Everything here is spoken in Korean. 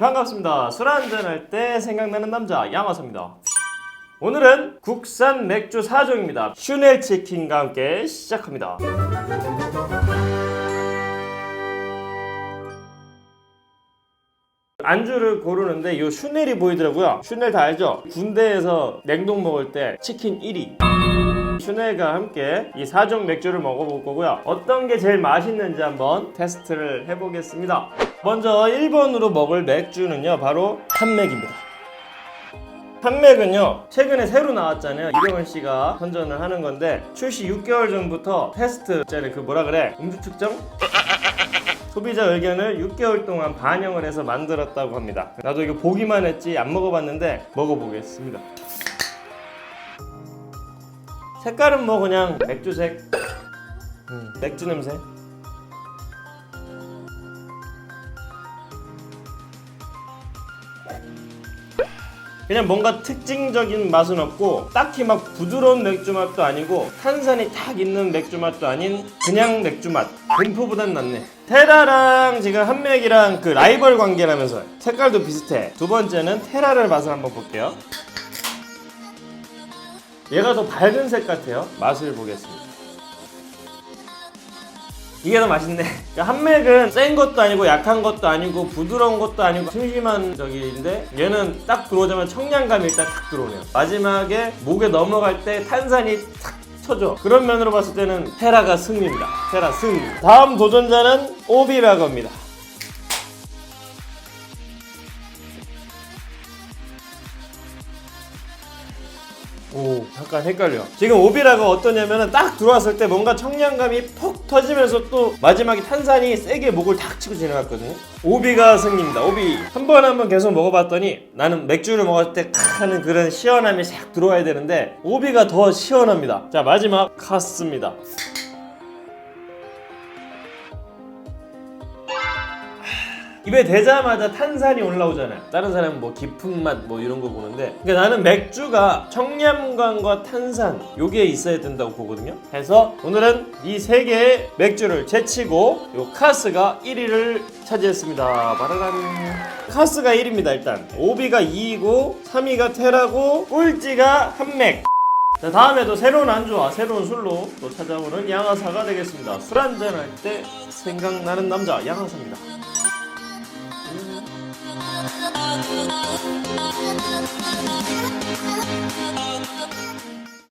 반갑습니다. 술 한잔할 때 생각나는 남자 양화사입니다. 오늘은 국산 맥주 4종입니다. 슈넬 치킨과 함께 시작합니다. 안주를 고르는데 이 슈넬이 보이더라고요. 슈넬 다 알죠? 군대에서 냉동 먹을 때 치킨 1위. 슈넬과 함께 이 4종 맥주를 먹어볼 거고요. 어떤 게 제일 맛있는지 한번 테스트를 해보겠습니다. 먼저 1번으로 먹을 맥주는요, 바로 한맥입니다. 한맥은요, 최근에 새로 나왔잖아요. 이병헌 씨가 선전을 하는 건데, 출시 6개월 전부터 테스트제를 그 뭐라 그래? 음주 측정? 소비자 의견을 6개월 동안 반영을 해서 만들었다고 합니다. 나도 이거 보기만 했지 안 먹어봤는데 먹어보겠습니다. 색깔은 뭐 그냥 맥주색, 음, 맥주 냄새. 그냥 뭔가 특징적인 맛은 없고 딱히 막 부드러운 맥주 맛도 아니고 탄산이 딱 있는 맥주 맛도 아닌 그냥 맥주 맛. 공포보단 낫네. 테라랑 지금 한맥이랑 그 라이벌 관계라면서 색깔도 비슷해. 두 번째는 테라를 맛을 한번 볼게요 얘가 더 밝은 색 같아요 맛을 보겠습니다 이게 더 맛있네. 그러니까 한맥은 센 것도 아니고 약한 것도 아니고 부드러운 것도 아니고 심심한 저기인데 얘는 딱 들어오자면 청량감이 일단 탁 들어오네요. 마지막에 목에 넘어갈 때 탄산이 탁 쳐져. 그런 면으로 봤을 때는 테라가 승리입니다. 테라 승리. 다음 도전자는 오비라고 합니다. 오, 약간 헷갈려. 지금 오비라가 어떠냐면은 딱 들어왔을 때 뭔가 청량감이 퍽 터지면서 또 마지막에 탄산이 세게 목을 탁 치고 지나갔거든요. 오비가 승리입니다. 오비. 한 번 한 번 계속 먹어봤더니 나는 맥주를 먹을 때 하는 그런 시원함이 싹 들어와야 되는데 오비가 더 시원합니다. 자, 마지막 카스입니다. 입에 대자마자 탄산이 올라오잖아요. 다른 사람은 뭐 깊은 맛 뭐 이런 거 보는데 그러니까 나는 맥주가 청량감과 탄산 요게 있어야 된다고 보거든요. 그래서 오늘은 이 세 개의 맥주를 제치고 요 카스가 1위를 차지했습니다. 바라란 카스가 1위입니다. 일단 오비가 2위고 3위가 테라고 꼴찌가 한맥. 자 다음에도 새로운 안주와 새로운 술로 또 찾아오는 양화사가 되겠습니다. 술 한잔 할 때 생각나는 남자 양화사입니다. the